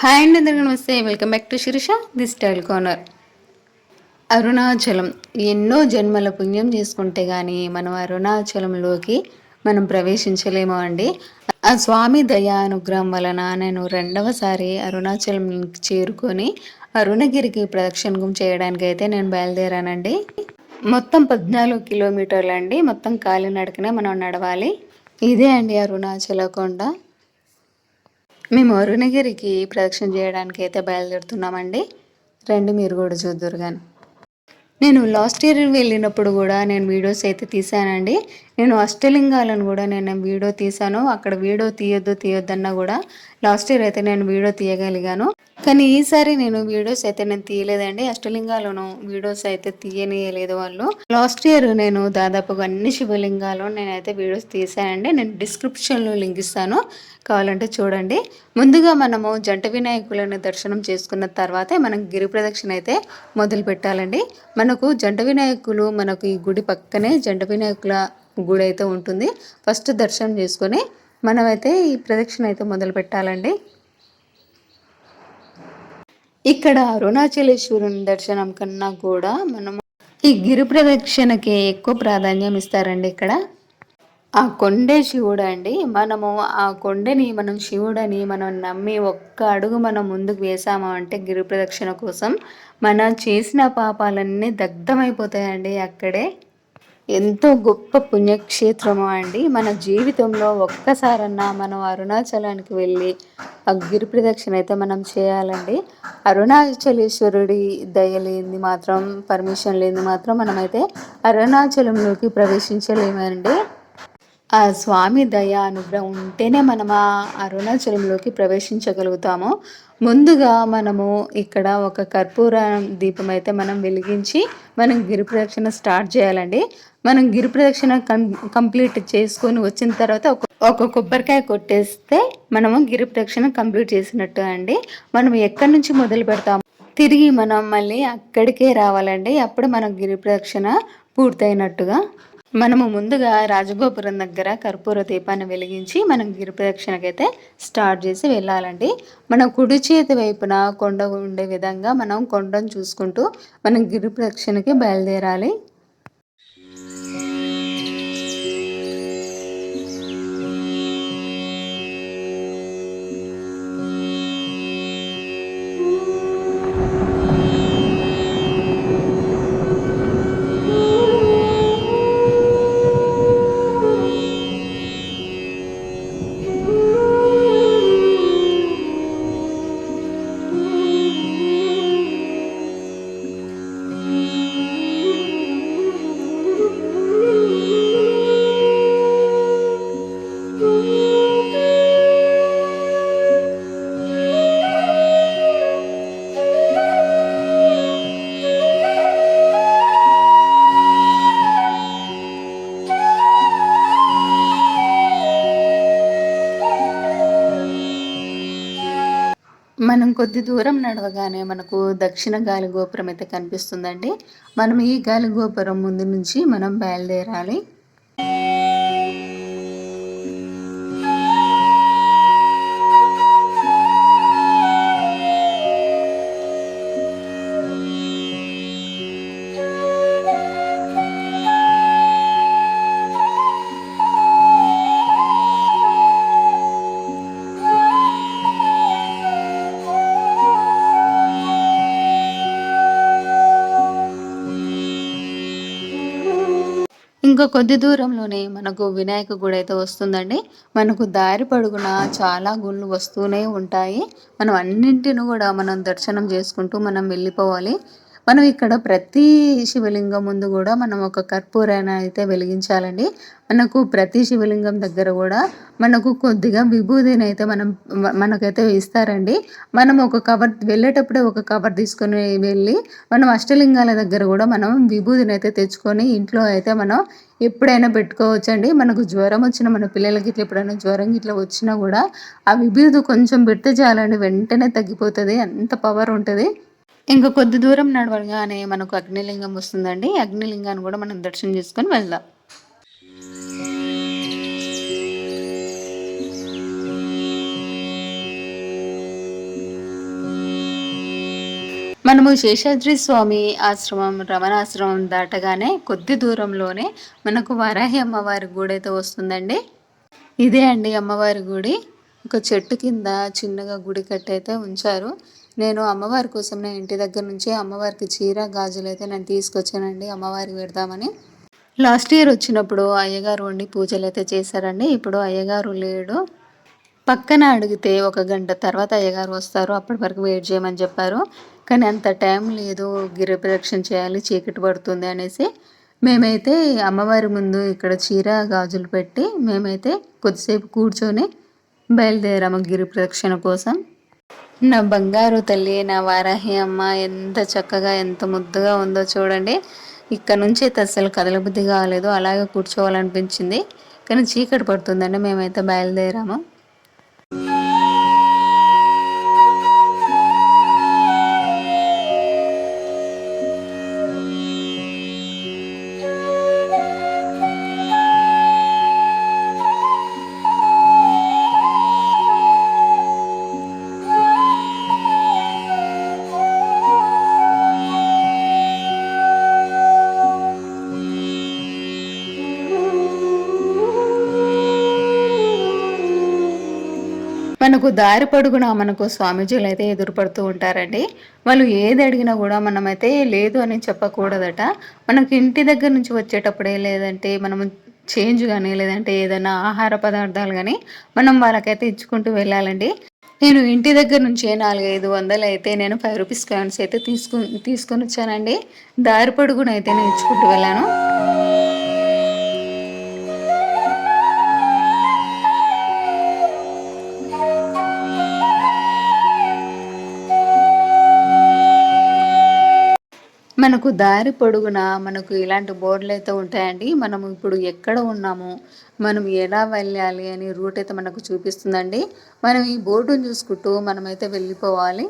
Hi అండి అందరికీ నమస్తే. Welcome back to Sirisha. The style corner Arunachalam. ఎన్నో జన్మల పుణ్యం చేసుకుంటే కానీ మనం అరుణాచలంలోకి మనం ప్రవేశించలేము అండి. ఆ స్వామి దయా అనుగ్రహం వలన నేను రెండవసారి అరుణాచలం చేరుకొని అరుణగిరికి ప్రదక్షిణం చేయడానికి అయితే నేను బయలుదేరానండి. మొత్తం పద్నాలుగు కిలోమీటర్లు అండి. మొత్తం కాలినడకనే మనం నడవాలి. ఇదే అండి అరుణాచల కొండ. మేము అరుణగిరికి ప్రదక్షిణ చేయడానికి అయితే బయలుదేరుతున్నామండి. రండి మీరు కూడా చూద్దరు కానీ నేను లాస్ట్ ఇయర్ వెళ్ళినప్పుడు కూడా నేను వీడియోస్ అయితే తీసానండి నేను అష్టలింగాలను కూడా నేను వీడియో తీసాను అక్కడ వీడియో తీయొద్దు తీయొద్దన్నా కూడా లాస్ట్ ఇయర్ అయితే నేను వీడియో తీయగలిగాను. కానీ ఈసారి నేను వీడియోస్ అయితే నేను తీయలేదండి. అష్టలింగాలను వీడియోస్ అయితే తీయనియలేదు వాళ్ళు. లాస్ట్ ఇయర్ నేను దాదాపుగా అన్ని శివలింగాలు నేనైతే వీడియోస్ తీసానండి. నేను డిస్క్రిప్షన్లో లింక్ ఇస్తాను. కావాలంటే చూడండి. ముందుగా మనము జంట వినాయకులను దర్శనం చేసుకున్న తర్వాతే మనం గిరి ప్రదక్షిణ అయితే మొదలు పెట్టాలండి. మనకు జంట వినాయకులు మనకు ఈ గుడి పక్కనే జంట వినాయకుల గుడి అయితే ఉంటుంది. ఫస్ట్ దర్శనం చేసుకొని మనమైతే ఈ ప్రదక్షిణ అయితే మొదలు పెట్టాలండి. ఇక్కడ అరుణాచలేశ్వరుని దర్శనం కన్నా కూడా మనం ఈ గిరి ప్రదక్షిణకి ఎక్కువ ప్రాధాన్యం ఇస్తారండి ఇక్కడ. ఆ కొండే శివుడు అండి. మనము ఆ కొండని మనం శివుడని మనం నమ్మి ఒక్క అడుగు మనం ముందుకు వేసాము అంటే గిరి ప్రదక్షిణ కోసం మనం చేసిన పాపాలన్నీ దగ్ధమైపోతాయండి అక్కడే. ఎంతో గొప్ప పుణ్యక్షేత్రము అండి. మన జీవితంలో ఒక్కసారన్నా మనం అరుణాచలానికి వెళ్ళి ఆ గిరి ప్రదక్షిణ అయితే మనం చేయాలండి. అరుణాచలేశ్వరుడి దయ లేనిది మాత్రం పర్మిషన్ లేనిది మాత్రం మనమైతే అరుణాచలంలోకి ప్రవేశించలేమండి. ఆ స్వామి దయ అనుగ్రహం ఉంటేనే మనం ఆ అరుణాచలంలోకి ప్రవేశించగలుగుతాము. ముందుగా మనము ఇక్కడ ఒక కర్పూర దీపం అయితే మనం వెలిగించి మనం గిరి ప్రదక్షిణ స్టార్ట్ చేయాలండి. మనం గిరి ప్రదక్షిణ కంప్లీట్ చేసుకొని వచ్చిన తర్వాత ఒక ఒక కొబ్బరికాయ కొట్టేస్తే మనము గిరి ప్రదక్షిణ కంప్లీట్ చేసినట్టు అండి. మనం ఎక్కడి నుంచి మొదలు పెడతాము తిరిగి మనం మళ్ళీ అక్కడికే రావాలండి. అప్పుడు మనం గిరి ప్రదక్షిణ పూర్తయినట్టుగా. మనము ముందుగా రాజగోపురం దగ్గర కర్పూర దీపాన్ని వెలిగించి మనం గిరి ప్రదక్షిణకైతే స్టార్ట్ చేసి వెళ్ళాలండి. మన కుడి చేతి వైపున కొండ ఉండే విధంగా మనం కొండను చూసుకుంటూ మనం గిరి ప్రదక్షిణకి బయలుదేరాలి. మనం కొద్ది దూరం నడవగానే మనకు దక్షిణ గాలి గోపురం అయితే కనిపిస్తుందండి. మనం ఈ గాలి గోపురం ముందు నుంచి మనం బయలుదేరాలి. ఇంకా కొద్ది దూరంలోనే మనకు వినాయక గుడి అయితే వస్తుందండి. మనకు దారి పడుగున చాలా గుళ్ళు వస్తూనే ఉంటాయి. మనం అన్నింటిని కూడా మనం దర్శనం చేసుకుంటూ మనం వెళ్ళిపోవాలి. మనం ఇక్కడ ప్రతి శివలింగం ముందు కూడా మనం ఒక కర్పూరాన్ని అయితే వెలిగించాలండి. మనకు ప్రతి శివలింగం దగ్గర కూడా మనకు కొద్దిగా విభూతిని అయితే మనం మనకైతే ఇస్తారండి. మనం ఒక కవర్ వెళ్ళేటప్పుడే ఒక కవర్ తీసుకొని వెళ్ళి మనం అష్టలింగాల దగ్గర కూడా మనం విభూతిని అయితే తెచ్చుకొని ఇంట్లో అయితే మనం ఎప్పుడైనా పెట్టుకోవచ్చండి. మనకు జ్వరం వచ్చిన మన పిల్లలకి ఇట్లా ఎప్పుడైనా జ్వరం ఇట్లా వచ్చినా కూడా ఆ విభూతి కొంచెం పెడితే చాలండి వెంటనే తగ్గిపోతుంది. అంత పవర్ ఉంటుంది. ఇంకా కొద్ది దూరం నడవగానే మనకు అగ్నిలింగం వస్తుందండి. అగ్నిలింగాన్ని కూడా మనం దర్శనం చేసుకొని వెళ్దాం. మనము శేషాద్రి స్వామి ఆశ్రమం రమణాశ్రమం దాటగానే కొద్ది దూరంలోనే మనకు వరాహి అమ్మవారి గుడి అయితే వస్తుందండి. ఇదే అండి అమ్మవారి గుడి. ఒక చెట్టు కింద చిన్నగా గుడి కట్టయితే ఉంచారు. నేను అమ్మవారి కోసం నేను ఇంటి దగ్గర నుంచి అమ్మవారికి చీర గాజులు అయితే నేను తీసుకొచ్చానండి. అమ్మవారికి పెడదామని. లాస్ట్ ఇయర్ వచ్చినప్పుడు అయ్యగారు వండి పూజలు అయితే చేశారండి. ఇప్పుడు అయ్యగారు లేడు. పక్కన అడిగితే ఒక గంట తర్వాత అయ్యగారు వస్తారు. అప్పటి వరకు వెయిట్ చేయమని చెప్పారు. కానీ అంత టైం లేదు. గిరి ప్రదక్షిణ చేయాలి చీకటి పడుతుంది అనేసి. మేమైతే అమ్మవారి ముందు ఇక్కడ చీర గాజులు పెట్టి మేమైతే కొద్దిసేపు కూర్చొని బయలుదేరాము గిరి ప్రదక్షిణ కోసం. నా బంగారు తల్లి నా వారాహి అమ్మ ఎంత చక్కగా ఎంత ముద్దుగా ఉందో చూడండి. ఇక్కడ నుంచి అయితే అసలు కదలబుద్ధి కాలేదు. అలాగే కూర్చోవాలనిపించింది. కానీ చీకటి పడుతుందండి. మేమైతే బయలుదేరాము. దారి పొడుగున మనకు స్వామీజీలు అయితే ఎదురుపడుతూ ఉంటారండి. వాళ్ళు ఏది అడిగినా కూడా మనమైతే లేదు అని చెప్పకూడదట. మనకి ఇంటి దగ్గర నుంచి వచ్చేటప్పుడే లేదంటే మనము చేంజ్ కానీ లేదంటే ఏదైనా ఆహార పదార్థాలు కానీ మనం వాళ్ళకైతే ఇచ్చుకుంటూ వెళ్ళాలండి. నేను ఇంటి దగ్గర నుంచి నాలుగైదు వందలు అయితే నేను ఫైవ్ రూపీస్ కాయిన్స్ అయితే తీసుకు తీసుకొని వచ్చానండి. దారి పొడుగున అయితే నేను ఇచ్చుకుంటూ వెళ్ళాను. మనకు దారి పొడుగున మనకు ఇలాంటి బోర్డులు అయితే ఉంటాయండి. మనం ఇప్పుడు ఎక్కడ ఉన్నాము మనం ఎలా వెళ్ళాలి అని రూట్ అయితే మనకు చూపిస్తుందండి. మనం ఈ బోర్డును చూసుకుంటూ మనమైతే వెళ్ళిపోవాలి.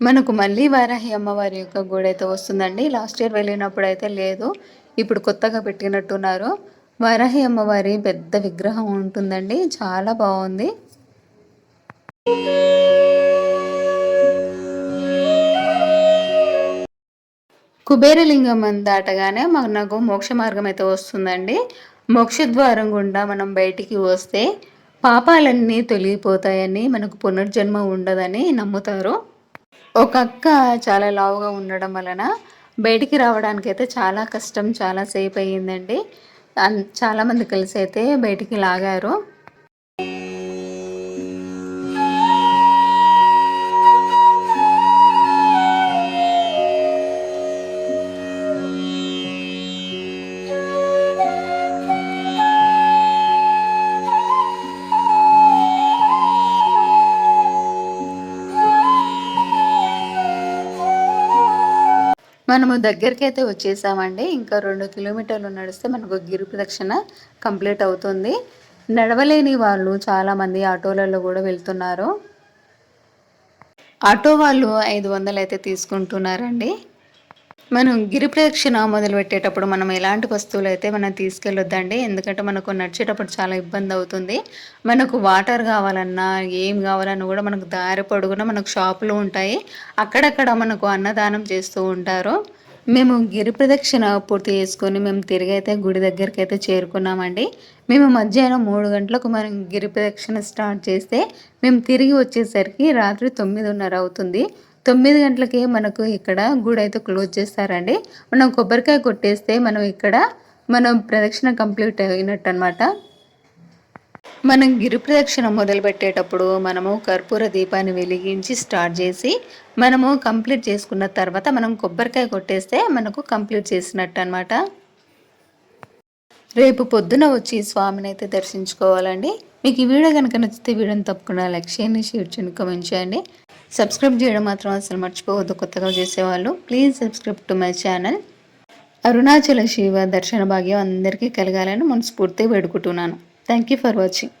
మనకు మళ్ళీ వారాహి అమ్మవారి యొక్క గుడి అయితే వస్తుందండి. లాస్ట్ ఇయర్ వెళ్ళినప్పుడు అయితే లేదు. ఇప్పుడు కొత్తగా పెట్టినట్టున్నారు. వారాహి అమ్మవారి పెద్ద విగ్రహం ఉంటుందండి. చాలా బాగుంది. కుబేరలింగం దాటగానే మనకు మోక్ష మార్గం అయితే వస్తుందండి. మోక్షద్వారం గుండా మనం బయటికి వస్తే పాపాలన్నీ తొలగిపోతాయని మనకు పునర్జన్మ ఉండదని నమ్ముతారు. ఒక అక్క చాలా లావుగా ఉండడం వలన బయటికి రావడానికి అయితే చాలా కష్టం చాలా సేపు అయ్యిందండి చాలామంది కలిసి అయితే బయటికి లాగారు. మనము దగ్గరికి అయితే వచ్చేసామండి. ఇంకా రెండు కిలోమీటర్లు నడిస్తే మనకు గిరి ప్రదక్షిణ కంప్లీట్ అవుతుంది. నడవలేని వాళ్ళు చాలామంది ఆటోలలో కూడా వెళ్తున్నారు. ఆటో వాళ్ళు ఐదు వందలు అయితే తీసుకుంటున్నారండి. మనం గిరి ప్రదక్షిణ మొదలు పెట్టేటప్పుడు మనం ఎలాంటి వస్తువులు అయితే మనం తీసుకెళ్ళొద్దండి? ఎందుకంటే మనకు నడిచేటప్పుడు చాలా ఇబ్బంది అవుతుంది. మనకు వాటర్ కావాలన్నా ఏం కావాలన్నా కూడా మనకు దారి పొడుగున మనకు షాపులు ఉంటాయి. అక్కడక్కడ మనకు అన్నదానం చేస్తూ ఉంటారు. మేము గిరి ప్రదక్షిణ పూర్తి చేసుకొని మేము తిరిగి అయితే గుడి దగ్గరికి అయితే చేరుకున్నామండి. మేము మధ్యాహ్నం మూడు గంటలకు మనం గిరి ప్రదక్షిణ స్టార్ట్ చేస్తే మేము తిరిగి వచ్చేసరికి రాత్రి తొమ్మిదిన్నర అవుతుంది. తొమ్మిది గంటలకి మనకు ఇక్కడ గుడి అయితే క్లోజ్ చేస్తారండి. మనం కొబ్బరికాయ కొట్టేస్తే మనం ఇక్కడ మనం ప్రదక్షిణ కంప్లీట్ అయినట్టు అనమాట మనం గిరి ప్రదక్షిణ మొదలు పెట్టేటప్పుడు మనము కర్పూర దీపాన్ని వెలిగించి స్టార్ట్ చేసి మనము కంప్లీట్ చేసుకున్న తర్వాత మనం కొబ్బరికాయ కొట్టేస్తే మనకు కంప్లీట్ చేసినట్టు అనమాట రేపు పొద్దున వచ్చి స్వామిని అయితే దర్శించుకోవాలండి. మీకు ఈ వీడియో కనుక నచ్చితే వీడియోని తప్పకుండా లైక్ చేయండి షేర్ చేయండి కామెంట్ చేయండి. సబ్స్క్రైబ్ చేయడం మాత్రం అసలు మర్చిపోవద్దు. కొత్తగా చేసేవాళ్ళు please subscribe to my channel Arunachala Shiva దర్శన భాగ్యం అందరికీ కలగాలని మనస్ఫూర్తిగా వేడుకుంటున్నాను. Thank you for watching